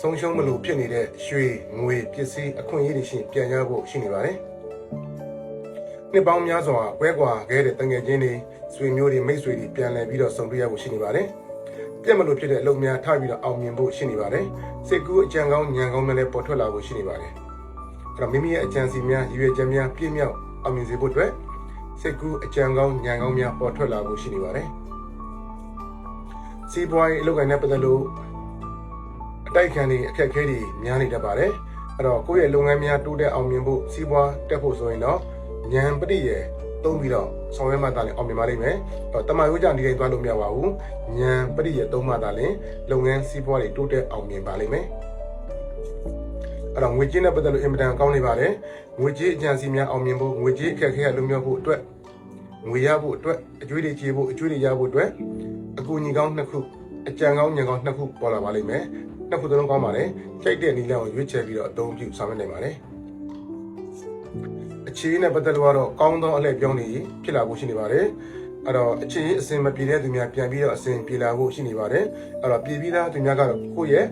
ဆုံးရှုံးမလို့ဖြစ်နေတဲ့ရွှေငွေပစ္စည်းအခွင့်အရေးတွေရှိရင်ပြန်ရဖို့ရှိနေပါတယ်နှစ်ပေါင်းများစွာပွဲကွာခဲ့တဲ့တငယ်ချင်းတွေဆွေမျိုးတွေမိတ်ဆွေတွေပြန်လည်ပြီးတော့ဆုံတွေ့ရဖို့ရှိနေပါတယ်ပြက်မလို့ဖြစ်တဲ့အလုပ်များထားပြီးတော့အောင်မြင်ဖို့ရှိနေပါတယ်စိတ်ကူးအကြံကောင်းဉာဏ်ကောင်းများလည်းပေါ်ထွက်လာဖို့ရှိနေပါတယ်အဲ့တော့မိမိရဲ့အကြံစီများရည်ရွယ်ချက်များပြည့်မြောက်အောင်မြင်စေဖို့အတွက်စိတ်ကူးအကြံကောင်းဉာဏ်ကောင်းများပေါ်ထွက်လာဖို့ရှိနေပါတယ်စီးပွားရေးအလုပ်ကိုင်နဲ့ပတ်သက်လို့အ တိုက်ခံတွေအခက်အခဲတွေများနေတတ်ပါတယ်အဲ့တော့ကိုယ့်ရဲ့လုပ်ငန်းများတိုးတက်အောင်မြင်ဖို့စီးပွားတက်ဖို့ဆိုရင်တော့ဉာဏ်ပရိယေသုံးပြီးတော့ဆောင်ရွက်မှသာလျှင်အောင်မြင်ပါလိမ့်မယ်။တော့တမန်ရိုးကြနေတိုင်းသွားလို့မရပါဘူး။ဉာဏ်ပရိယေသုံးမှသာလျှင်လုပ်ငန်းစီးပွားတွေတိုးတက်အောင်မြင်ပါလိမ့်မယ်။အဲ့တော့ငွေကြေးနဲ့ပတ်သက်လို့အင်မတန်ကောင်းနေပါတယ်။ငွေကြေးအကြံစီများအောင်မြင်ဖို့ငွေကြေးအခက်အခဲကလွန်မြောက်ဖို့အတွက်ငွေရဖို့အတွက်အကျွေးတွေချေဖို့အကျွေးတွေရဖို့အတွက်အကူအညီကောင်းနှစ်ခု အကြံကောင်းဉာဏ်ကောင်းနှစ်ခုပေါ်လာပါလိမ့်မယ်။နှစ်ခုသလုံးကောင်းပါတယ်။ကြိုက်တဲ့နည်းလမ်းကိုရွေးချယ်ပြီးတော့အသုံးပြုဆောင်ရွက်နိုင်ပါတယ်။အခြေအနေနဲ့ပတ်သက်လို့ကတော့ကောင်းသောအလှည့်ပြောင်းနေဖြစ်လာဖို့ရှိနေပါတယ်။အဲ့တော့အခြေအနေအစဉ်မပြေတဲ့သူများပြန်ပြီးတော့အစဉ်ပြေလာဖို့ရှိနေပါတယ်။အဲ့တော့ပြည်ပြီးသားသူများကတော့ကိုယ့်ရဲ့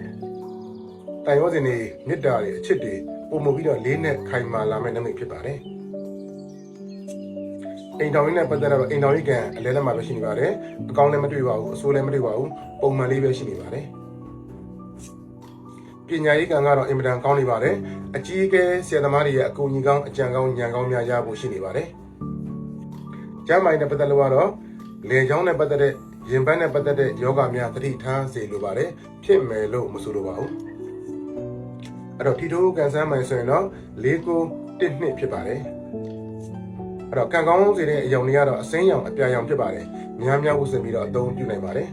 တိုင်ရောစင်တွေမေတ္တာတွေအချစ်တွေပုံမပြီးတော့လေးနဲ့ခိုင်မာလာမယ့်နမိတ်ဖြစ်ပါတယ်။ အိမ်တော်ရင်းနဲ့ပတ်သက်တော့အိမ်တော်ရိကန်အလဲလက်မှာပဲရှိနေပါတယ်။အကောင်းလည်းမတွေ့ပါဘူးအဆိုးလည်းမတွေ့ပါဘူးပုံမှန်လေးပဲရှိနေပါတယ်။ပညာရေးကံကတော့အင်မတန်ကောင်းနေပါတယ်။အကြီးအကဲဆရာသမားတွေရဲ့အကူအညီကောင်းအကြံကောင်းဉာဏ်ကောင်းများရဖို့ရှိနေပါတယ်။ကျမ်းမာရေးနဲ့ပတ်သက်လို့ကတော့လေချောင်းနဲ့ပတ်သက်တဲ့ရင်ပန်းနဲ့ပတ်သက်တဲ့ယောဂများသတိထားစေလိုပါတယ်။ဖြစ်မယ်လို့မဆိုလိုပါဘူး။အဲ့တော့ထီထိုးကန်ဆန်းမှန်ဆိုရင်တော့၄ကို1နှစ်ဖြစ်ပါတယ်။ အဲ့တော့ကံကောင်းစေတဲ့အယောင်တွေကတော့အစိမ်းရောင်အပြာရောင်ဖြစ်ပါတယ်။များများဝတ်ဆင်ပြီးတော့အသုံးပြုနိုင်ပါတယ်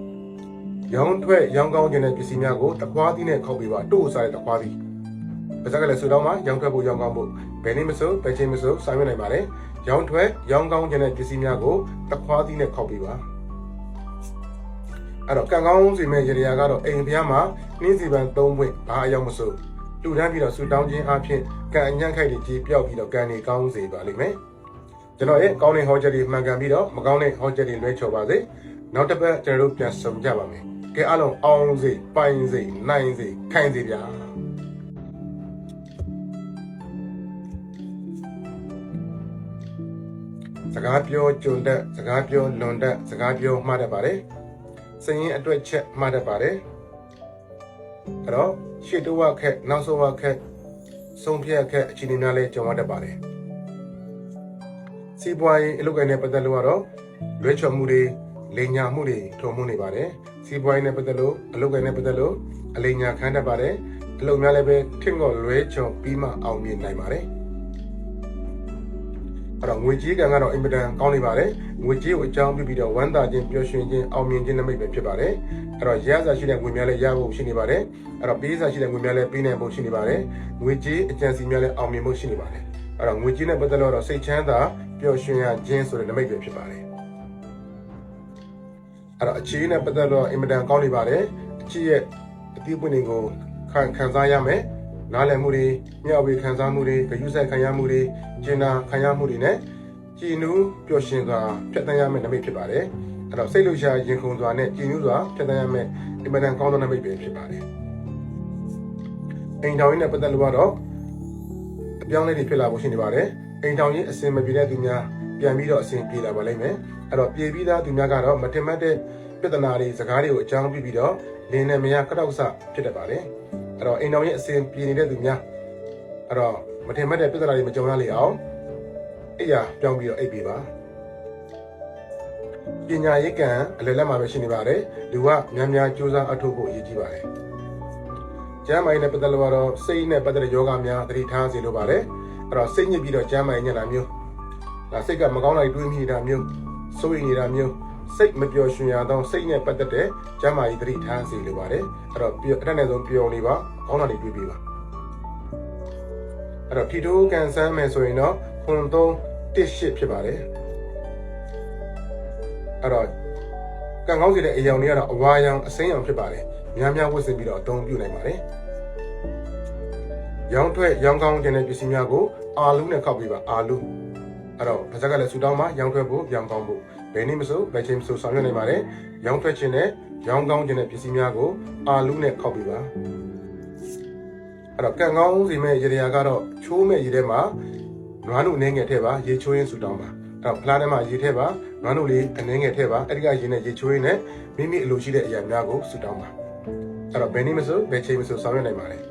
။ရောင်းထွက်ရောင်းကောင်းခြင်းတဲ့ပစ္စည်းများကိုတခွားသီးနဲ့ခောက်ပြီးပါတို့စားတဲ့တခွားသီးပါဇက်ကလည်းဆူတောင်းမှာရောင်းထွက်ဖို့ရောင်းကောင်းဖို့ဘယ်နည်းမဆိုဘယ်ချိန်မဆိုဆောင်ရွက်နိုင်ပါတယ်။ရောင်းထွက်ရောင်းကောင်းခြင်းတဲ့ပစ္စည်းများကိုတခွားသီးနဲ့ခောက်ပြီးပါအဲ့တော့ကံကောင်းစီမဲ့ရေရာကတော့အိမ်ဖျားမှာနှင်းစီပန်၃ပွင့်ဘာအယောင်မဆို လူတန်းပြီးတော့ဆူတောင်းခြင်းအပြင်ကံအညံ့ခိုက်တွေကြီးပြောက်ပြီးတော့ကံတွေကောင်းစေပါလိမ့်မယ်။ကျွန်တော်ရဲ့ကောင်းတဲ့ဟောချက်တွေမှန်ကန်ပြီးတော့မကောင်းတဲ့ဟောချက်တွေလွဲချော်ပါစေ။နောက်တစ်ပတ်ကျွန်တော်တို့ပြန်ဆုံကြပါမယ်။ကဲအားလုံးအောင်စေပိုင်စေနိုင်စေခိုင်စေဗျာ စကားပြောကြုံတက်စကားပြောလွန်တက်စကားပြောမှားတတ်ပါတယ်စရင်အတွက်ချက်မှားတတ်ပါတယ် အဲ့တော့ရှေ့တော့ခက်နောက်ဆုံးဝခက်ဆုံးဖြတ်ခက်အခြေအနေများလဲကြုံရတတ်ပါတယ်စီးပွားရေးအလုပ်ကိုင်းနဲ့ပတ်သက်လို့ကတော့လွဲချော်မှုတွေလိန်ညာမှုတွေထုံမှုနေပါတယ်စီးပွားရေးနဲ့ပတ်သက်လို့အလုပ်ကိုင်းနဲ့ပတ်သက်လို့အလိန်ညာခံတတ်ပါတယ်အလုပ်များလည်းပဲထင့်ကော်လွဲချော်ပြီးမှအောင်မြင်နိုင်ပါတယ် အဲ့တော့ငွေကြေးကံကတော့အင်မတန်ကောင်းနေပါတယ်ငွေကြေးကိုအကြောင်းပြုပြီးတော့ဝမ်းသာခြင်းပျော်ရွှင်ခြင်းအောင်မြင်ခြင်းနမိတ်ပဲဖြစ်ပါတယ်အဲ့တော့ရစားရှိတဲ့ငွေများလည်းရဖို့ရှိနေပါတယ်အဲ့တော့ပေးစားရှိတဲ့ငွေများလည်းပေးနိုင်ဖို့ရှိနေပါတယ်ငွေကြေးအကြံစီများလည်းအောင်မြင်ဖို့ရှိနေပါတယ်အဲ့တော့ငွေကြေးနဲ့ပတ်သက်လို့တော့စိတ်ချမ်းသာပျော်ရွှင်ရခြင်းဆိုတဲ့နမိတ်ပဲဖြစ်ပါတယ်အဲ့တော့အခြေနဲ့ပတ်သက်တော့အင်မတန်ကောင်းနေပါတယ်အခြေရဲ့အသီးပွင့်တွေကိုခံခံစားရမယ် နားလည်မှုတွေမျှဝေခံစားမှုတွေဂရုစိုက်ခံရမှုတွေကျင်နာခံရမှုတွေနဲ့ကြည်နူးပျော်ရွှင်စွာဖြတ်သန်းရမယ့်နမိတ်ဖြစ်ပါတယ်အဲ့တော့စိတ်လှုပ်ရှားရင်ခုန်စွာနဲ့ကြည်နူးစွာဖြတ်သန်းရမယ့်အင်မတန်ကောင်းသောနမိတ်ပဲဖြစ်ပါတယ်အိမ်ထောင်ရင်းနဲ့ပတ်သက်လို့ကတော့အပြောင်းလဲတွေဖြစ်လာဖို့ရှိနေပါတယ်အိမ်ထောင်ရင်းအစင်မပြေတဲ့သူများပြန်ပြီးတော့အစင်ပြေလာပါလိမ့်မယ်အဲ့တော့ပြေပြီးသားသူများကတော့မတင်မတ်တဲ့ပြဿနာတွေစကားတွေကိုအကြောင်းပြုပြီးတော့လင်းနဲ့မရကတောက်ဆဖြစ်တတ်ပါတယ် အဲ့တော့အိမ်တော်ရဲ့အစဉ်ပြေနေတဲ့သူများအဲ့တော့မထင်မှတ်တဲ့ပြဿနာတွေမကြုံရလေအောင်အိယာပြောင်းပြီးတော့အိပ်ပေးပါပညာရေးကံအလယ်လက်မှာပဲရှိနေပါတယ်လူကများများစူးစမ်းအထောက်ဖို့အရေးကြီးပါတယ်ကျမ်းမာရေးနဲ့ပတ်သက်လို့ကတော့စိတ်နဲ့ပတ်သက်တဲ့ယောဂများသတိထားစေလိုပါတယ်အဲ့တော့စိတ်ညစ်ပြီးတော့ကျမ်းမာရေးညံ့တာမျိုးဒါစိတ်ကမကောင်းတာတွေးမိနေတာမျိုးစိုးရိမ်နေတာမျိုး စိတ်မပျော်ရွှင်ရသောစိတ်နဲ့ပတ်သက်တဲ့ကျမ်းမာရေးသတိထားစေလိုပါတယ်အဲ့တော့အထက်နဲ့ဆုံးပျော်နေပါကောင်းတာတွေတွေးပေးပါအဲ့တော့ထီတိုးကန်ဆန်းမယ်ဆိုရင်တော့ခွန်သုံးတစ်ရှစ်ဖြစ်ပါတယ်အဲ့တော့ကံကောင်းစီတဲ့အယောင်တွေကတော့အဝါရောင်အစိမ်းရောင်ဖြစ်ပါတယ်များများဝတ်ဆင်ပြီးတော့အသုံးပြုနိုင်ပါတယ်ရောင်းထွက်ရောင်းကောင်းခြင်းတဲ့ပစ္စည်းများကိုအာလူနဲ့ခောက်ပြီးပါအာလူအဲ့တော့ဗဇက်ကလည်းဆူတောင်းမှာရောင်းထွက်ဖို့ရောင်းကောင်းဖို့ ဘယ်နည်းမဆိုဘယ်ချိန်မဆိုဆောင်ရွက်နိုင်ပါတယ်ရောင်းထွက်ခြင်းနဲ့ရောင်းကောင်းခြင်းတဲ့ပစ္စည်းများကိုအာလူနဲ့ခောက်ပြီးပါအဲ့တော့ကံကောင်းစီမဲ့ရေရာကတော့ချိုးမဲ့ရေထဲမှာနွားနုအနေငယ်ထည့်ပါရေချိုးရင်းဆူတောင်းပါအဲ့တော့ဖလားထဲမှာရေထည့်ပါနွားနုလေးအနေငယ်ထည့်ပါအဲ့ဒီကရေနဲ့ရေချိုးရင်းနဲ့မိမိအလိုရှိတဲ့အရာများကိုဆူတောင်းပါအဲ့တော့ဘယ်နည်းမဆိုဘယ်ချိန်မဆိုဆောင်ရွက်နိုင်ပါတယ်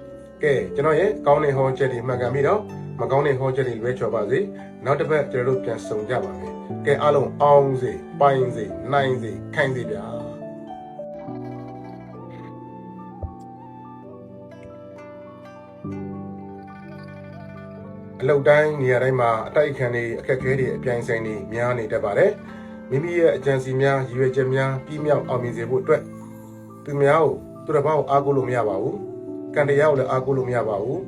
ကဲကျွန်တော်ရဲ့ကောင်းတဲ့ဟောချက်တွေမှတ်ကန်ပြီးတော့မကောင်းတဲ့ဟောချက်တွေလွဲချော်ပါစေနောက်တစ်ပတ်ကျွန်တော်တို့ပြန်ဆုံကြပါမယ် ကဲအားလုံးအောင်စေပိုင်စေနိုင်စေခိုင်စေဗျာအလောက်တိုင်းနေရာတိုင်းမှာအတိုက်အခံတွေအခက်အခဲတွေအပြိုင်ဆိုင်တွေများနေတတ်ပါတယ်မိမိရဲ့အကြံစီများရည်ရွယ်ချက်များပြီးမြောက်အောင်မြင်စေဖို့အတွက်သူများကိုသူတစ်ပါးကိုအားကိုးလို့မရပါဘူးကံတရားကိုလည်းအားကိုးလို့မရပါဘူး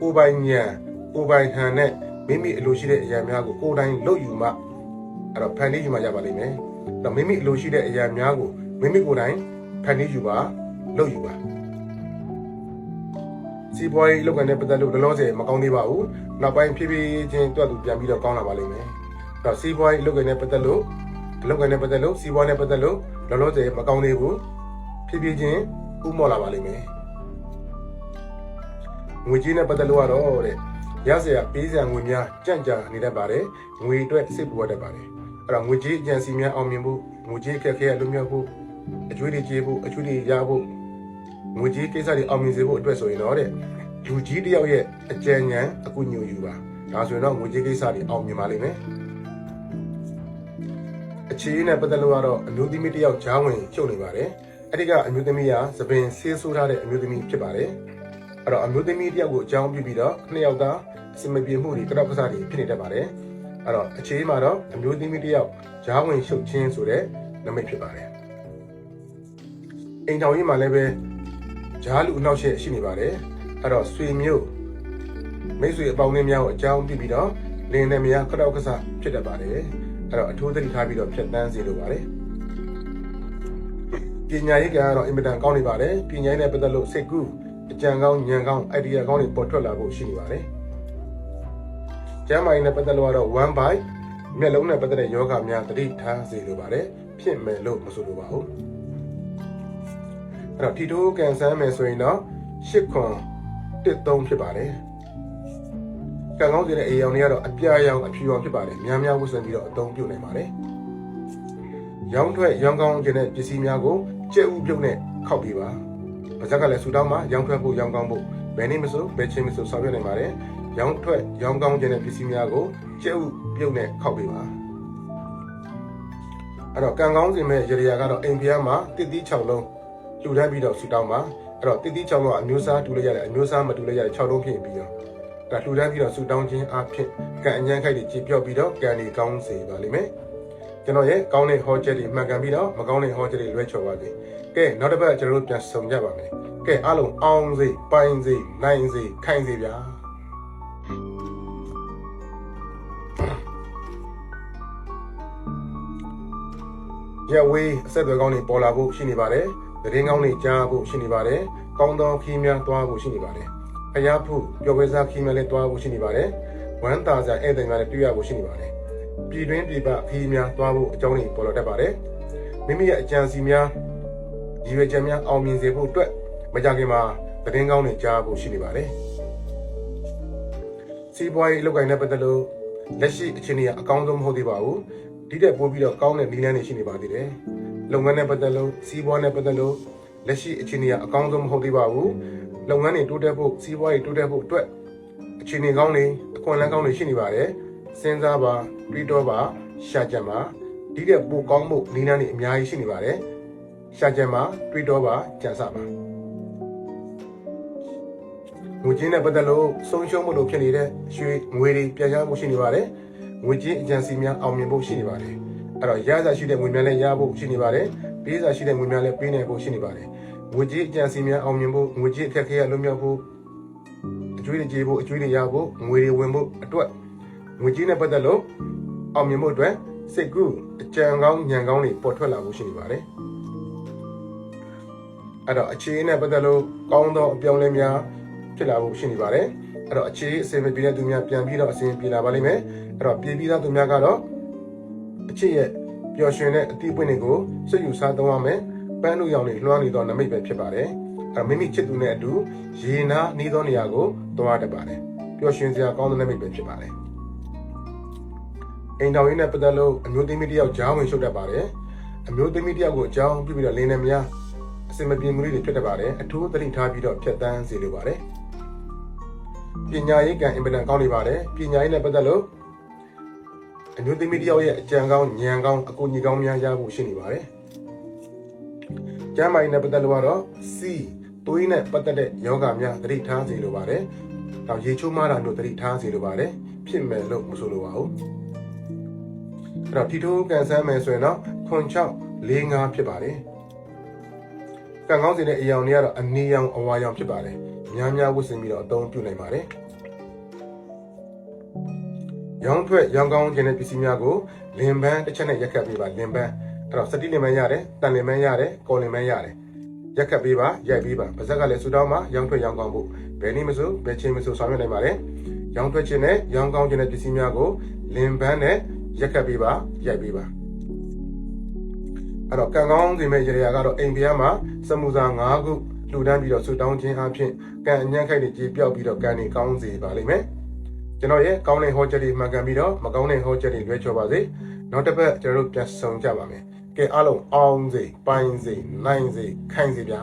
ကိုယ်ပိုင်ဉာဏ်ကိုယ်ပိုင်ဟန်နဲ့မိမိအလိုရှိတဲ့အရာများကိုကိုယ်တိုင်လုပ်ယူမှ အဲ့တော့ဖန်တီးယူမှရပါလိမ့်မယ်အဲ့တော့မိမိအလိုရှိတဲ့အရာများကိုမိမိကိုယ်တိုင်ဖန်တီးယူပါလုပ်ယူပါစီးပွားရေးလုပ်ငန်းနဲ့ပတ်သက်လို့လောလောဆယ်မကောင်းသေးပါဘူးနောက်ပိုင်းဖြည်းဖြည်းချင်းတွက်သူပြန်ပြီးတော့ကောင်းလာပါလိမ့်မယ်အဲ့တော့စီးပွားရေးလုပ်ငန်းနဲ့ပတ်သက်လို့လုပ်ငန်းနဲ့ပတ်သက်လို့စီးပွားနဲ့ပတ်သက်လို့လောလောဆယ်မကောင်းသေးဘူးဖြည်းဖြည်းချင်းဥမော့လာပါလိမ့်မယ်ငွေကြေးနဲ့ပတ်သက်လို့ကတော့တဲ့ရစရာပေးစရာငွေများကြံ့ကြာနေတတ်ပါတယ်ငွေအတွက်စိတ်ပူတတ်ပါတယ် အဲ့တော့ငွေကြေးအကြံစီများအောင်မြင်ဖို့ငွေကြေးအခက်အခဲအလွတ်မြောက်ဖို့အကျွေးတွေကြေးဖို့အကျွေးတွေရဖို့ငွေကြေးကိစ္စတွေအောင်မြင်စေဖို့အတွက်ဆိုရင်တော့တဲ့လူကြီးတယောက်ရဲ့အကြံဉာဏ်အကူအညီယူပါဒါဆိုရင်တော့ငွေကြေးကိစ္စတွေအောင်မြင်ပါလိမ့်မယ်အခြေအနေနဲ့ပတ်သက်လို့ကတော့အမျိုးသမီးတယောက်ဂျားဝင်ချုပ်နေပါတယ်အဲ့ဒီကအမျိုးသမီးကသပင်ဆေးဆိုးထားတဲ့အမျိုးသမီးဖြစ်ပါတယ်အဲ့တော့အမျိုးသမီးတယောက်ကိုအကြောင်းပြုပြီးတော့နှစ်ယောက်သားအစမပြေမှုတွေကြောက်ကစားတွေဖြစ်နေတတ်ပါတယ် အဲ့တော့အခြေအနေမှာတော့အမျိုးသမီးတယောက်ဂျားဝင်ရှုပ်ချင်းဆိုတဲ့နမိတ်ဖြစ်ပါတယ်အိမ်ထောင်ရေးမှာလည်းပဲဂျားလူအနောက်ရှက်ရှိနေပါတယ်အဲ့တော့ဆွေမျိုးမိတ်ဆွေအပေါင်းအသင်းများကိုအကြောင်းပြုပြီးတော့လင်းနေမရခရောက်ကစားဖြစ်တတ်ပါတယ်အဲ့တော့အထူးသတိထားပြီးတော့ဖြတ်တန်းစေလိုပါတယ်ပညာရေးကတော့အင်မတန်ကောင်းနေပါတယ်ပညာရေးနဲ့ပတ်သက်လို့စိတ်ကူးအကြံကောင်းဉာဏ်ကောင်း idea ကောင်းတွေပေါ်ထွက်လာဖို့ရှိနေပါတယ် ကျမ်းမာရေးနဲ့ပတ်သက်လို့ကတော့ one bite မျက်လုံးနဲ့ပတ်သက်တဲ့ယောဂများသတိထားစေလိုပါတယ်ဖြစ်မယ်လို့မဆိုလိုပါဘူးအဲ့တော့ထီတိုးကန်ဆန်းမယ်ဆိုရင်တော့8ခွန်13ဖြစ်ပါတယ်ကံကောင်းစေတဲ့အေရောင်တွေကတော့အပြာရောင်အဖြူရောင်ဖြစ်ပါတယ်များများဝတ်ဆင်ပြီးတော့အသုံးပြုနိုင်ပါတယ်ရောင်းထွက်ရောင်းကောင်းခြင်းတဲ့ပစ္စည်းများကိုကြက်ဥပြုတ်နဲ့ခောက်ပြီးပါ။ပါဇက်ကလည်းဆူတောင်းမှာရောင်းထွက်ဖို့ရောင်းကောင်းဖို့ဘယ်နည်းမဆိုဘယ်ချိန်မဆိုဆောင်ရွက်နိုင်ပါတယ်။ ရောင်းထွက်ရောင်းကောင်းခြင်းတဲ့ပစ္စည်းများကိုကြက်ဥပြုတ်နဲ့ခောက်ပြီးပါ။အဲ့တော့ကံကောင်းစင်မဲ့ရေရာကတော့အိမ်ဖျားမှာတစ်သီး6လုံးလှူဒန်းပြီးတော့ဆူတောင်းပါ။အဲ့တော့တစ်သီး6လုံးကအမျိုးစားတူလိုက်ရတယ်အမျိုးစားမတူလိုက်ရတယ်6လုံးဖြစ်ပြီးတော့ဒါလှူဒန်းပြီးတော့ဆူတောင်းခြင်းအဖြစ်ကံအញ្ញမ်းခိုက်တွေကြည်ပြော့ပြီးတော့ကံဒီကောင်းစေပါလိမ့်မယ်။ကျွန်တော်ရဲ့ကောင်းတဲ့ဟောချက်တွေမှန်ကန်ပြီးတော့မကောင်းတဲ့ဟောချက်တွေလွဲချော်ပါစေ။ကဲနောက်တစ်ပတ်ကျွန်တော်တို့ပြန်ဆုံကြပါမယ်။ကဲအားလုံးအောင်စေပိုင်စေနိုင်စေခိုင်စေဗျာ။ ရဝေးအဆက်အသွယ်ကောင်းတွေပေါ်လာဖို့ရှိနေပါတယ်။သတင်းကောင်းတွေကြားဖို့ရှိနေပါတယ်။ကောင်းသောခီးများတွားဖို့ရှိနေပါတယ်။ဖျားဖို့ပျော်ပွဲစားခီးများလည်းတွားဖို့ရှိနေပါတယ်။ဝမ်းသာစရာဧည့်သည်များလည်းတွေ့ရဖို့ရှိနေပါတယ်။ပြည်တွင်းပြည်ပခီးများတွားဖို့အကြောင်းတွေပေါ်လာတတ်ပါတယ်။မိမိရဲ့အကြံစီများရည်ရွယ်ချက်များအောင်မြင်စေဖို့အတွက်မကြခင်မှာသတင်းကောင်းတွေကြားဖို့ရှိနေပါတယ်။စီးပွားရေးအလုပ်ကိုင်နဲ့ပတ်သက်လို့လက်ရှိအခြေအနေကအကောင်းဆုံးမဟုတ်သေးပါဘူး။ ဒီတက်ပို့ပြီးတော့ကောင်းတဲ့နည်းလမ်းတွေရှိနေပါသေးတယ်။လုပ်ငန်းနဲ့ပတ်သက်လို့စီးပွားနဲ့ပတ်သက်လို့လက်ရှိအခြေအနေကအကောင်းဆုံးမဟုတ်သေးပါဘူး။လုပ်ငန်းတွေတိုးတက်ဖို့စီးပွားရေးတိုးတက်ဖို့အတွက်အခြေအနေကောင်းတွေအခွင့်အလမ်းကောင်းတွေရှိနေပါတယ်။စဉ်းစားပါတွေးတောပါရှာကြံပါဒီတဲ့ပိုကောင်းဖို့နည်းလမ်းတွေအများကြီးရှိနေပါတယ်။ရှာကြံပါတွေးတောပါကြံစပါငွေကြေးနဲ့ပတ်သက်လို့ဆုံးရှုံးမှုလို့ဖြစ်နေတဲ့ရွှေငွေတွေပြန်ရဖို့ရှိနေပါတယ်။ ငွေကြေးအကြံစီများအောင်မြင်ဖို့ရှိနေပါတယ်။အဲ့တော့ရစာရှိတဲ့ငွေများလည်းရဖို့ရှိနေပါတယ်။ပေးစာရှိတဲ့ငွေများလည်းပေးနိုင်ဖို့ရှိနေပါတယ်။ငွေကြေးအကြံစီများအောင်မြင်ဖို့ငွေကြေးအခက်အခဲရလွတ်မြောက်ဖို့အကျွေးတွေကြေးဖို့အကျွေးတွေရဖို့ငွေတွေဝင်ဖို့အတွက်ငွေကြေးနဲ့ပတ်သက်လို့အောင်မြင်ဖို့အတွက်စိတ်ကူးအကြံကောင်းဉာဏ်ကောင်းတွေပေါ်ထွက်လာဖို့ရှိနေပါတယ်။အဲ့တော့အခြေအနေနဲ့ပတ်သက်လို့ကောင်းသောအပြောင်းအလဲများဖြစ်လာဖို့ရှိနေပါတယ်အဲ့တော့အခြေအစင်ပြေတဲ့သူများပြန်ပြီးတော့အစင်ပြေလာပါလိမ့်မယ် အဲ့တော့ပြေပြီးသားသူများကတော့အခြေရဲ့ပပျော်ရွှင်တဲ့အသီးပွင့်တွေကိုစိတ်ယူစားသုံးရမယ်ပန်းတို့ရောင်တွေလွှမ်းနေသောနမိတ်ပဲဖြစ်ပါတယ်အဲမိမိချစ်သူနဲ့အတူရေနာနှီးသောနေရာကိုသွားတတ်ပါတယ်ပျော်ရွှင်စရာကောင်းတဲ့နမိတ်ပဲဖြစ်ပါတယ်အိမ်တော်ရင်းနဲ့ပတ်သက်လို့အမျိုးသမီးတစ်ယောက်ကြားဝင်ရှုပ်တတ်ပါတယ်အမျိုးသမီးတစ်ယောက်ကိုအကြောင်းပြပြီးတော့လင်းနေမများအစင်မပြေမှုတွေဖြစ်တတ်ပါတယ်အထူးသတိထားပြီးတော့ဖြတ်တန်းစေလိုပါတယ်ပညာရေးကံအင်ပဒန်ကောင်းနေပါတယ်ပညာရေးနဲ့ပတ်သက်လို့ အမျိုးသမီးတစ်ယောက်ရဲ့အကြံကောင်းဉာဏ်ကောင်းအကူအညီကောင်းများရဖို့ရှိနေပါတယ်ကျမ်းမာရေးနဲ့ပတ်သက်လို့ကတော့ C သွေးနဲ့ပတ်သက်တဲ့ယောဂများသတိထားစေလိုပါတယ်။နောက်ရေချိုးမားတာမျိုးသတိထားစေလိုပါတယ်။ဖြစ်မယ်လို့မဆိုလိုပါဘူး။အဲ့တော့ထီထိုးကန်ဆန်းမယ်ဆိုရင်တော့ခွန်6 4 5ဖြစ်ပါတယ်။ကံကောင်းစေတဲ့အယောင်တွေကတော့အနီရောင်အဝါရောင်ဖြစ်ပါတယ်။များများဝတ်ဆင်ပြီးတော့အသုံးပြုနိုင်ပါတယ်။ ရောင်းထွက်ရောင်းကောင်းခြင်းတဲ့ပစ္စည်းများကိုလင်ပန်းတစ်ချက်နဲ့ရက်ခတ်ပေးပါလင်ပန်းအဲ့တော့စတိလင်ပန်းရတယ်တန်လင်ပန်းရတယ်ကော်လင်ပန်းရတယ်ရက်ခတ်ပေးပါရိုက်ပေးပါပါဇက်ကလည်းဆူတောင်းမှာရောင်းထွက်ရောင်းကောင်းဖို့ဘယ်နည်းမဆိုဘယ်ချိန်မဆိုဆောင်ရွက်နိုင်ပါတယ်ရောင်းထွက်ခြင်းနဲ့ရောင်းကောင်းခြင်းတဲ့ပစ္စည်းများကိုလင်ပန်းနဲ့ရက်ခတ်ပေးပါရိုက်ပေးပါအဲ့တော့ကံကောင်းစီမဲ့ရေရာကတော့အိမ်ပြားမှာစမှုစာ၅ခုလှူဒန်းပြီးတော့ဆူတောင်းခြင်းအပြင်ကံအညံ့ခိုက်တွေကြေပြောက်ပြီးတော့ကံတွေကောင်းစေပါလိမ့်မယ် ကျွန်တော်ရဲ့ကောင်းတဲ့ဟောချက်တွေမှန်ကန်ပြီးတော့မကောင်းတဲ့ဟောချက်တွေလွဲချော်ပါစေနောက်တစ်ပတ်ကျွန်တော်တို့ပြန်ဆုံကြပါမယ်ကဲအားလုံးအောင်စေပိုင်းစေနိုင်စေခိုင်စေဗျာ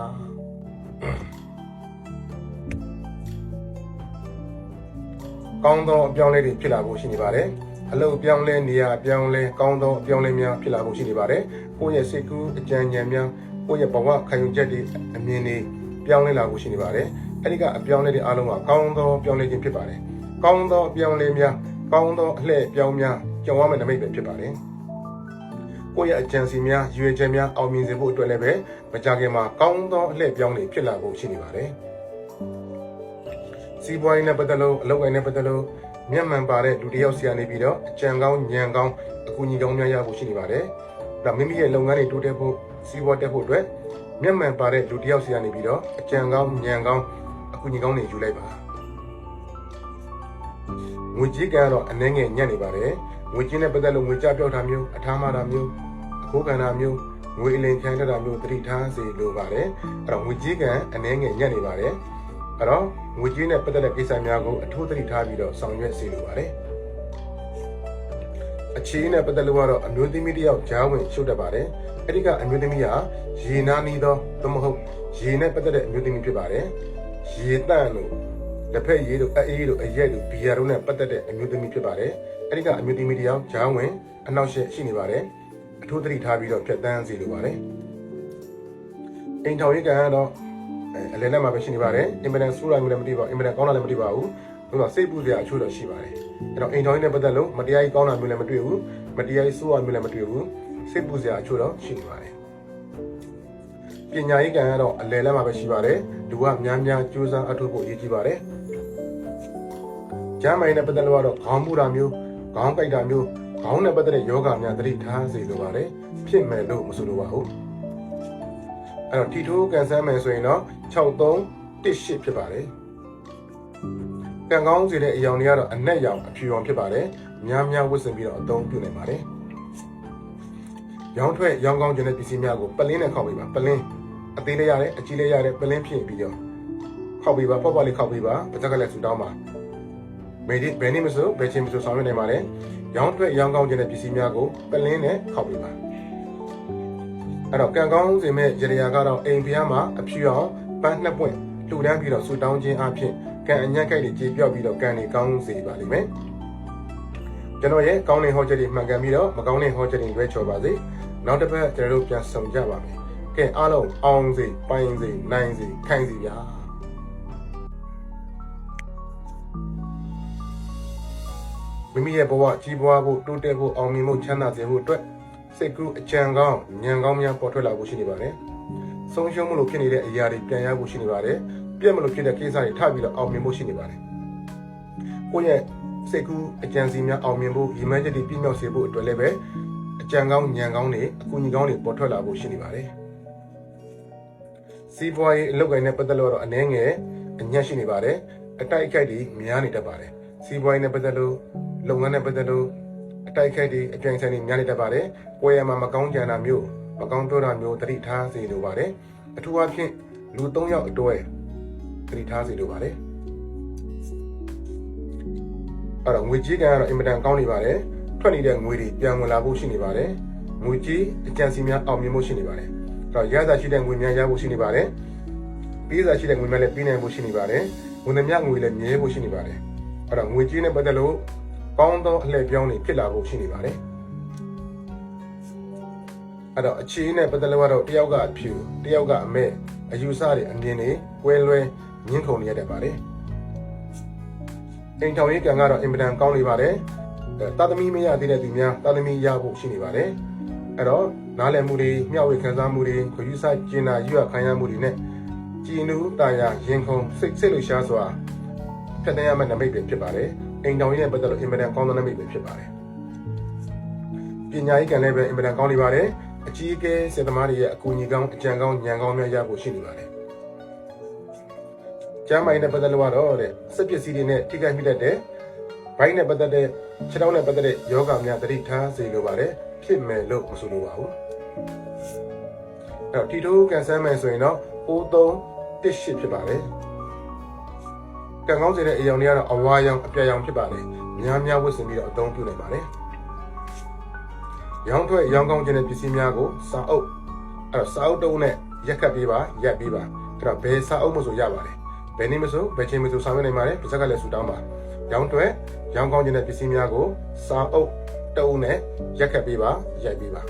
ကောင်းသောအပြောင်းလဲတွေဖြစ်လာဖို့ရှိနေပါတယ်အလုပ်အပြောင်းလဲနေရာအပြောင်းလဲကောင်းသောအပြောင်းလဲများဖြစ်လာဖို့ရှိနေပါတယ်ကိုယ့်ရဲ့စိတ်ကူးအကြံဉာဏ်များကိုယ့်ရဲ့ဘဝခံယူချက်တွေအမြင်တွေပြောင်းလဲလာဖို့ရှိနေပါတယ်အဲ့ဒီကအပြောင်းလဲတဲ့အားလုံးကကောင်းသောပြောင်းလဲခြင်းဖြစ်ပါတယ် ကောင်းသောအပြောင်းလဲများကောင်းသောအလှည့်အပြောင်းများကြုံရမယ့်နမိတ်ပဲဖြစ်ပါတယ်ကိုယ့်ရဲ့အကြံစီများရွေချက်များအောင်မြင်စေဖို့အတွက်လည်းပဲမကြခင်မှာကောင်းသောအလှည့်ပြောင်းတွေဖြစ်လာဖို့ရှိနေပါတယ်စီးပွားရေးနဲ့ပတ်သက်လို့အလုပ်ကိုင်းနဲ့ပတ်သက်လို့မျက်မှန်ပါတဲ့လူတစ်ယောက်စီကနေပြီးတော့အကြံကောင်းဉာဏ်ကောင်းအကူအညီကောင်းများရဖို့ရှိနေပါတယ်ဒါမိမိရဲ့လုပ်ငန်းတွေတိုးတက်ဖို့စီးပွားတက်ဖို့အတွက်မျက်မှန်ပါတဲ့လူတစ်ယောက်စီကနေပြီးတော့အကြံကောင်းဉာဏ်ကောင်းအကူအညီကောင်းတွေယူလိုက်ပါ ငွေကြေးကတော့အနှဲငယ်ညံ့နေပါတယ်ငွေကြေးနဲ့ပတ်သက်လို့ငွေကြပြောက်တာမျိုးအထားမတာမျိုးအခိုးကန်တာမျိုးငွေအလင်ခံတတာမျိုးတတိထားစေလိုပါတယ်အဲ့တော့ငွေကြေးကန်အနှဲငယ်ညံ့နေပါတယ်အဲ့တော့ငွေကြေးနဲ့ပတ်သက်တဲ့ကိစ္စများကိုအထူးသတိထားပြီးတော့ဆောင်ရွက်စေလိုပါတယ်အခြေအနေနဲ့ပတ်သက်လို့ကတော့အမျိုးသမီးတစ်ယောက်ကြားဝင်ရှုပ်တတ်ပါတယ်အဲ့ဒီကအမျိုးသမီးဟာရေနာနီးသောသို့မဟုတ်ရေနဲ့ပတ်သက်တဲ့အမျိုးသမီးဖြစ်ပါတယ်ရေတန့်လို့ လက်ဖက်ရည်တို့အေးတို့အရက်တို့ဘီယာတို့နဲ့ပတ်သက်တဲ့အမျိုးသမီးဖြစ်ပါတယ်။အဲဒီကအမျိုးသမီးတယောက်ဂျားဝင်အနောက်ရှက်ရှိနေပါတယ်။အထူးသတိထားပြီးတော့ဖြတ်တန်းစီလိုပါတယ်။အိမ်ထောင်ရေးကံကတော့အလဲလက်မှာပဲရှိနေပါတယ်။အင်မတန်ဆိုးတာမျိုးလည်းမသိပါဘူး။အင်မတန်ကောင်းတာလည်းမသိပါဘူး။ဒါဆိုစိတ်ပူစရာအချို့တော့ရှိပါတယ်။အဲတော့အိမ်ထောင်ရေးနဲ့ပတ်သက်လို့မတရားကြီးကောင်းတာမျိုးလည်းမတွေ့ဘူး။မတရားကြီးဆိုးတာမျိုးလည်းမတွေ့ဘူး။စိတ်ပူစရာအချို့တော့ရှိနေပါတယ်။ပညာရေးကံကတော့အလဲလက်မှာပဲရှိပါတယ်။လူကများများကြိုးစားအထောက်ဖို့အရေးကြီးပါတယ်။ ကျမ်းမိုင်းနဲ့ပတ်သက်လို့ကတော့ခေါင်းမူတာမျိုးခေါင်းကိုက်တာမျိုးခေါင်းနဲ့ပတ်သက်တဲ့ယောဂများသတိထားစေလိုပါတယ်ဖြစ်မယ်လို့မဆိုလိုပါဘူးအဲ့တော့ထီထိုးကန်ဆန်းမယ်ဆိုရင်တော့6318ဖြစ်ပါတယ်ကံကောင်းစေတဲ့အယောင်တွေကတော့အနက်ရောင်အဖြူရောင်ဖြစ်ပါတယ်များများဝတ်ဆင်ပြီးတော့အသုံးပြုနိုင်ပါတယ်ရောင်းထွက်ရောင်းကောင်းခြင်းတဲ့ပစ္စည်းများကိုပလင်းနဲ့ခောက်ပေးပါပလင်းအသေးလေးရတယ်အကြီးလေးရတယ်ပလင်းဖြစ်ပြီးတော့ခောက်ပေးပါပေါ့ပေါ့လေးခောက်ပေးပါပါဇက်ကလည်းဆူတောင်းပါ ဘယ်ဒီဘယ်နည်းမဆိုဘယ်ချင်းမဆိုဆောင်ရွက်နိုင်ပါတယ်။ရောင်းထွက်ရောင်းကောင်းခြင်းတဲ့ပစ္စည်းများကိုပလင်းနဲ့ခောက်ပေးပါ။အဲ့တော့ကံကောင်းစင်မဲ့ရရကတော့အိမ်ဖျားမှာအဖြူအောင်ပန်းနှစ်ပွင့်လှူဒန်းပြီးတော့ဆူတောင်းခြင်းအပြင်ကံအညံ့ခိုက်တွေကြေပြောက်ပြီးတော့ကံတွေကောင်းစေပါလိမ့်မယ်။ကျွန်တော်ရဲ့ကောင်းတဲ့ဟောချက်တွေမှန်ကန်ပြီးတော့မကောင်းတဲ့ဟောချက်တွေရွေးချော်ပါစေ။နောက်တစ်ပတ်ကျွန်တော်တို့ပြန်ဆုံကြပါမယ်။ကဲအားလုံးအောင်စေပိုင်းစေနိုင်စေခိုင်စေဗျာ။ မိမိရဲ့ဘဝကြီးပွားဖို့တိုးတက်ဖို့အောင်မြင်ဖို့ချမ်းသာစေဖို့အတွက်စိတ်ကူးအကြံကောင်းဉာဏ်ကောင်းများပေါ်ထွက်လာဖို့ရှိနေပါတယ်။ဆုံးရှုံးမှုလို့ဖြစ်နေတဲ့အရာတွေပြန်ရဖို့ရှိနေပါတယ်။ပြည့်မလို့ဖြစ်တဲ့ကိစ္စတွေထပ်ပြီးတော့အောင်မြင်ဖို့ရှိနေပါတယ်။ကိုယ့်ရဲ့စိတ်ကူးအကြံစီများအောင်မြင်ဖို့ရည်မှန်းချက်တွေပြည့်မြောက်စေဖို့အတွက်လည်းပဲအကြံကောင်းဉာဏ်ကောင်းတွေအကူအညီကောင်းတွေပေါ်ထွက်လာဖို့ရှိနေပါတယ်။စီးပွားရေးအလုပ်ကိုင်နဲ့ပတ်သက်လို့တော့အနည်းငယ်အညံ့ရှိနေပါတယ်။အတိုက်အခိုက်တွေများနေတတ်ပါတယ်။ စီးပွားရေးနဲ့ပတ်သက်လို့လုပ်ငန်းနဲ့ပတ်သက်လို့အတိုက်ခိုက်တွေအပြိုင်ဆိုင်တွေများနေတတ်ပါတယ်။ပွဲရမှာမကောင်းကြံတာမျိုးမကောင်းပြောတာမျိုးတတိထားစေလိုပါတယ်။အထူးအဖြင့်လူ၃ယောက်အတွဲတတိထားစေလိုပါတယ်။အဲ့တော့ငွေကြေးကံကတော့အင်မတန်ကောင်းနေပါတယ်။ထွက်နေတဲ့ငွေတွေပြန်ဝင်လာဖို့ရှိနေပါတယ်။ငွေကြေးအကြံစီများအောင်မြင်ဖို့ရှိနေပါတယ်။အဲ့တော့ရသာရှိတဲ့ငွေများရဖို့ရှိနေပါတယ်။ပေးစာရှိတဲ့ငွေများလည်းပေးနိုင်ဖို့ရှိနေပါတယ်။ဝန်ထမ်းငွေလည်းမြဲဖို့ရှိနေပါတယ်။ အဲ့တော့ငွေကြေးနဲ့ပတ်သက်လို့ကောင်းသောအလှည့်ပြောင်းတွေဖြစ်လာဖို့ရှိနေပါတယ်။အဲ့တော့အခြေနဲ့ပတ်သက်လို့ကတော့တယောက်ကအဖြူတယောက်ကအမဲအယူဆတွေအမြင်တွေကွဲလွဲညှင်းခုန်နေရတတ်ပါတယ်။အိမ်ထောင်ရေးကံကတော့အင်မတန်ကောင်းနေပါတယ်။အဲတာသမီမရသေးတဲ့သူများတာသမီရဖို့ရှိနေပါတယ်။အဲ့တော့နားလည်မှုတွေမျှဝေခံစားမှုတွေခရူးစားကျင်နာရွတ်ခံရမှုတွေနဲ့ကြည်နူးတာယာရင်ခုန်စိတ်စိတ်လှရှားစွာ ဖျက်သိမ်းရမယ့်နမိတ်တွေဖြစ်ပါတယ်။အိမ်ထောင်ရေးနဲ့ပတ်သက်လို့အင်မတန်ကောင်းတဲ့နမိတ်တွေဖြစ်ပါတယ်။ပညာရေးကံလည်းပဲအင်မတန်ကောင်းနေပါတယ်။အကြီးအကဲစေတမားတွေရဲ့အကူအညီကောင်းအကြံကောင်းဉာဏ်ကောင်းများရဖို့ရှိနေပါတယ်။ကျမ်းမာရေးနဲ့ပတ်သက်လို့ကတော့တဲ့စက်ပစ္စည်းတွေနဲ့ထိခိုက်မိတတ်တဲ့ဘိုင်းနဲ့ပတ်သက်တဲ့ခြေထောက်နဲ့ပတ်သက်တဲ့ယောဂများတတိထားစေလိုပါတယ်ဖြစ်မယ်လို့မဆိုလိုပါဘူးအဲ့တော့တီတိုးကန်ဆယ်မယ်ဆိုရင်တော့9318ဖြစ်ပါတယ် ကံကောင်းစေတဲ့အယောင်တွေကတော့အဝါရောင်အပြာရောင်ဖြစ်ပါတယ်များများဝတ်ဆင်ပြီးတော့အသုံးပြုနိုင်ပါတယ်ရောင်းထွက်ရောင်းကောင်းခြင်းတဲ့ပစ္စည်းများကိုစာအုပ်အဲ့တော့စာအုပ်တုံးနဲ့ရက်ခတ်ပေးပါရက်ပေးပါအဲ့တော့ဘယ်စာအုပ်မဆိုရပါတယ်ဘယ်နည်းမဆိုဘယ်ချိန်မဆိုဆောင်ရွက်နိုင်ပါတယ်ပါဇက်ကလည်းဆူတောင်းပါရောင်းထွက်ရောင်းကောင်းခြင်းတဲ့ပစ္စည်းများကိုစာအုပ်တုံးနဲ့ရက်ခတ်ပေးပါရိုက်ပေးပါ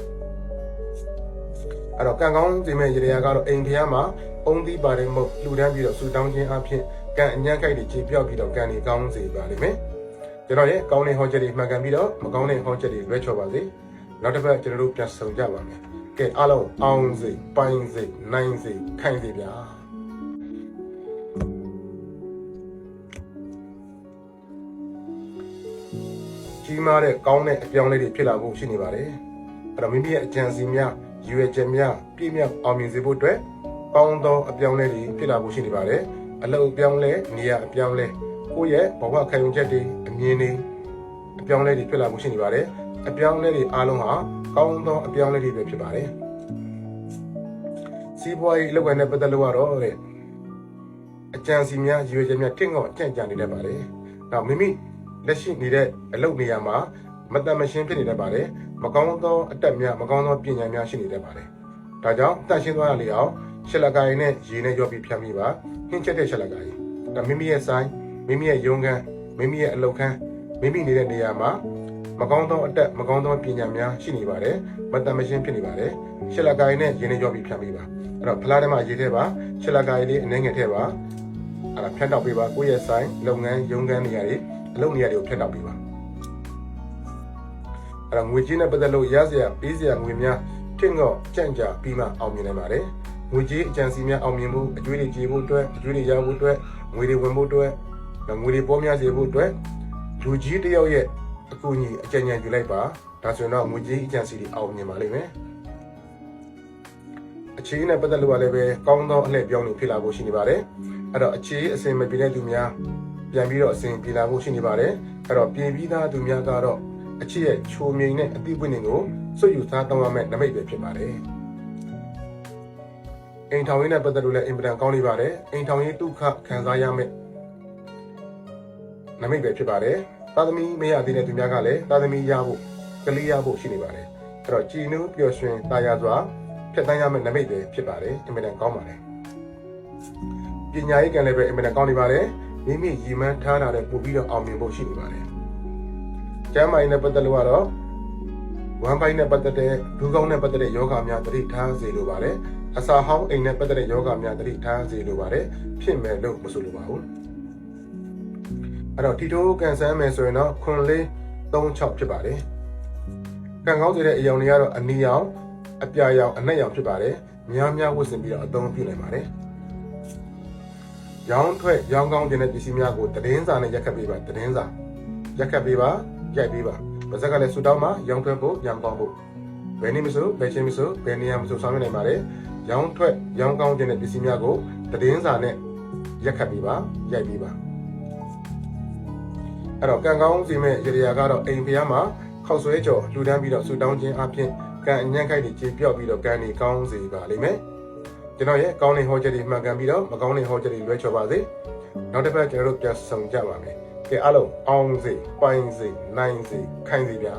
အဲ့တော့ကံကောင်းစေမဲ့ရေရာကတော့အိမ်ဖျားမှာအုံသီးပါတယ်မဟုတ်လှူဒန်းပြီးတော့ဆူတောင်းခြင်းအဖြစ် ကံအညံ့ခိုက်တွေခြေပြောက်ပြီးတော့ကံတွေကောင်းစေပါလိမ့်မယ်ကျွန်တော်ရဲ့ကောင်းတဲ့ဟောချက်တွေမှန်ကန်ပြီးတော့မကောင်းတဲ့ဟောချက်တွေလွဲချော်ပါစေနောက်တစ်ပတ်ကျွန်တော်တို့ပြန်ဆုံကြပါမယ်ကဲအားလုံးအောင်စေပိုင်းစေနိုင်စေခိုင်စေဗျာကြီးမားတဲ့ကောင်းတဲ့အပြောင်းလဲတွေဖြစ်လာဖို့ရှိနေပါတယ်အဲ့တော့မိမိရဲ့အကြံစီများရည်ရွယ်ချက်များပြည့်မြောက်အောင်မြင်စေဖို့အတွက်ကောင်းသောအပြောင်းလဲတွေဖြစ်လာဖို့ရှိနေပါတယ် အလုပ်အပြောင်းလဲနေရာအပြောင်းလဲကိုယ့်ရဲ့ဘဝခံယူချက်တွေအမြင်တွေအပြောင်းလဲတွေဖြစ်လာဖို့ရှိနေပါတယ်အပြောင်းလဲတွေအားလုံးဟာကောင်းသောအပြောင်းလဲတွေပဲဖြစ်ပါတယ်စီးပွားရေးအလုပ်ကိုင်နဲ့ပတ်သက်လို့ကတော့တဲ့အကြံစီများရည်ရွယ်ချက်များတင့်ငေါ့ကြံ့ကြံနေတတ်ပါတယ်နောက်မိမိလက်ရှိနေတဲ့အလုပ်နေရာမှာမတတ်မရှင်းဖြစ်နေတတ်ပါတယ်မကောင်းသောအတက်များမကောင်းသောပညာများရှိနေတတ်ပါတယ်ဒါကြောင့်တန့်ရှင်းသွားရလေအောင် ရှက်လက်ကိုင်းနဲ့ရေနဲ့ရောပြီးဖြတ်မိပါဟင်းချက်တဲ့ရှက်လက်ကိုင်းဒါမိမိရဲ့ဆိုင်မိမိရဲ့ရုံးခန်းမိမိရဲ့အလုပ်ခန်းမိမိနေတဲ့နေရာမှာမကောင်းသောအတက်မကောင်းသောပညာများရှိနေပါတယ်မတတ်မရှင်းဖြစ်နေပါတယ်ရှက်လက်ကိုင်းနဲ့ရေနဲ့ရောပြီးဖြတ်မိပါအဲ့တော့ဖလားထဲမှာရေးထဲပါရှက်လက်ကိုင်းလေးအနေငယ်ထဲပါအဲ့ဒါဖြတ်တောက်ပေးပါကိုယ့်ရဲ့ဆိုင်လုပ်ငန်းရုံးခန်းနေရာတွေအလုပ်နေရာတွေကိုဖြတ်တောက်ပေးပါအဲ့တော့ငွေကြေးနဲ့ပတ်သက်လို့ရစရာပေးစရာငွေများထင့်တော့ကြံ့ကြာပြီးမှအောင်မြင်နိုင်ပါတယ် ငွေကြေးအကြံစီများအောင်မြင်ဖို့အကျွေးတွေကြေဖို့အတွက်အကျွေးတွေရဖို့အတွက်ငွေတွေဝင်ဖို့အတွက်ငွေတွေပေါ်များစေဖို့အတွက်လူကြီးတယောက်ရဲ့အကူအညီအကြံဉာဏ်ယူလိုက်ပါဒါဆိုရင်တော့ငွေကြေးအကြံစီတွေအောင်မြင်ပါလိမ့်မယ်အခြေအနေနဲ့ပတ်သက်လို့လည်းပဲကောင်းသောအလှည့်ပြောင်းနေဖြစ်လာဖို့ရှိနေပါတယ်အဲ့တော့အခြေအစင်မပြေတဲ့သူများပြန်ပြီးတော့အစဉ်ပြေလာဖို့ရှိနေပါတယ်အဲ့တော့ပြင်ပြီးသားသူများကတော့အချစ်ရဲ့ချိုမြိန်နဲ့အသီးပွင့်တွေကိုစွတ်ယူစားတောင်းရမယ့်နမိတ်ပဲဖြစ်ပါတယ် အိမ်ထောင်ရေးနဲ့ပတ်သက်လို့လည်းအင်ပဒန်ကောင်းနေပါတယ်အိမ်ထောင်ရေးဒုက္ခခံစားရမယ့်နမိတ်ပဲဖြစ်ပါတယ်သာသမီမရသေးတဲ့သူများကလည်းသာသမီရဖို့ကလေးရဖို့ရှိနေပါတယ်အဲ့တော့ကြည်နူးပျော်ရွှင်တာယာစွာဖြတ်တန်းရမယ့်နမိတ်ပဲဖြစ်ပါတယ်အင်ပဒန်ကောင်းပါတယ်ပညာရေးကံလည်းပဲအင်ပဒန်ကောင်းနေပါတယ်မိမိရည်မှန်းထားတာတဲ့ပို့ပြီးတော့အောင်မြင်ဖို့ရှိနေပါတယ်။ကျမ်းမာရေးနဲ့ပတ်သက်လို့ကတော့ဝမ်ပိုင်းနဲ့ပတ်သက်တဲ့ဒူးကောင်းနဲ့ပတ်သက်တဲ့ယောဂများတတိထားစေလိုပါတယ်။ အစာဟောင်းအိမ်နဲ့ပတ်သက်တဲ့ယောဂများတတိထားစေလိုပါတယ်။ဖြစ်မယ်လို့မဆိုလိုပါဘူး။အဲ့တော့တီတိုကန်ဆန်းမယ်ဆိုရင်တော့ခွန်လေး36ဖြစ်ပါတယ်။ကံကောင်းစေတဲ့အယောင်တွေကတော့အနီရောင်အပြာရောင်အနက်ရောင်ဖြစ်ပါတယ်။များများဝတ်ဆင်ပြီးတော့အသုံးပြုနိုင်ပါတယ်။ရောင်းထွက်ရောင်းကောင်းခြင်းတဲ့ပစ္စည်းများကိုသတင်းစာနဲ့ရက်ခတ်ပေးပါသတင်းစာရက်ခတ်ပေးပါရိုက်ပေးပါပါဇက်ကလည်းဆူတောင်းမှာရောင်းထွက်ဖို့ရံပေါင်းဖို့ဘယ်နည်းမဆိုဘယ်ချင်းမဆိုဘယ်နေရာမဆိုဆောင်ရွက်နိုင်ပါတယ် ရောင်းထွက်ရောင်းကောင်းခြင်းတဲ့ပစ္စည်းများကိုသတင်းစာနဲ့ရက်ခတ်ပေးပါရိုက်ပေးပါအဲ့တော့ကံကောင်းစီမဲ့ရေရာကတော့အိမ်ဖျားမှာခောက်ဆွဲကြော်လှူဒန်းပြီးတော့ဆူတောင်းခြင်းအပြင်ကံအညံ့ခိုက်တွေကြေပြော့ပြီးတော့ကံတွေကောင်းစေပါလိမ့်မယ်ကျွန်တော်ရဲ့ကောင်းတဲ့ဟောချက်တွေမှန်ကန်ပြီးတော့မကောင်းတဲ့ဟောချက်တွေလွဲချော်ပါစေနောက်တစ်ပတ်ကျွန်တော်တို့ပြန်ဆောင်ကြပါမယ်ကဲအားလုံးအောင်စေပိုင်စေနိုင်စေခိုင်စေဗျာ